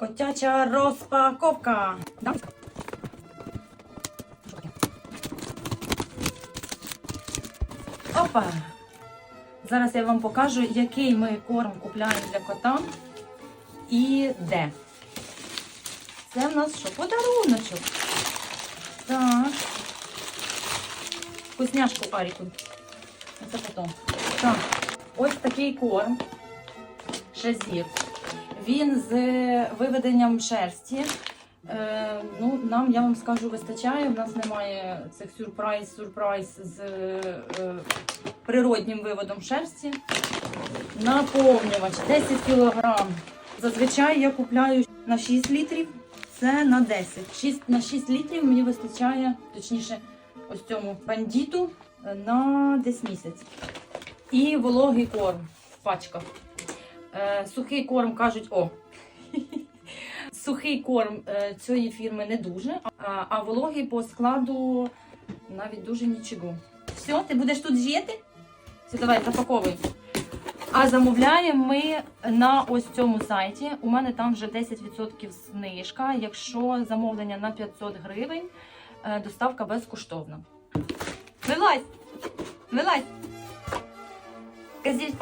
Котяча розпаковка. Опа! Зараз я вам покажу, який ми корм купляємо для кота і де. Це в нас що? Подаруночок. Так. Вкусняшку Аріку. Це потім. Так. Ось такий корм. Шазір. Він з виведенням шерсті. Е, ну, нам, я вам скажу, вистачає. У нас немає цих сюрприз, сюрприз з е, природнім виводом шерсті. Наповнювач 10 кг. Зазвичай я купляю на 6 літрів. Це на 10. 6, на 6 літрів мені вистачає, точніше, ось цьому бандіту е, на десь місяць. І вологий корм в пачках. Е, сухий корм кажуть, о. Сухий корм е, цієї фірми не дуже, а, вологий по складу навіть дуже нічого. Все, ти будеш тут жити? Все, давай, запаковуй. А замовляємо ми на ось цьому сайті. У мене там вже 10% знижка. Якщо замовлення на 500 гривень, е, доставка безкоштовна. Вилазь! Вилазь! Кажіть,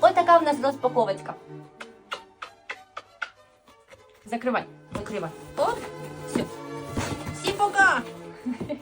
отака в нас розпаковочка. Закривай, закривай. Оп, все. Всі пока!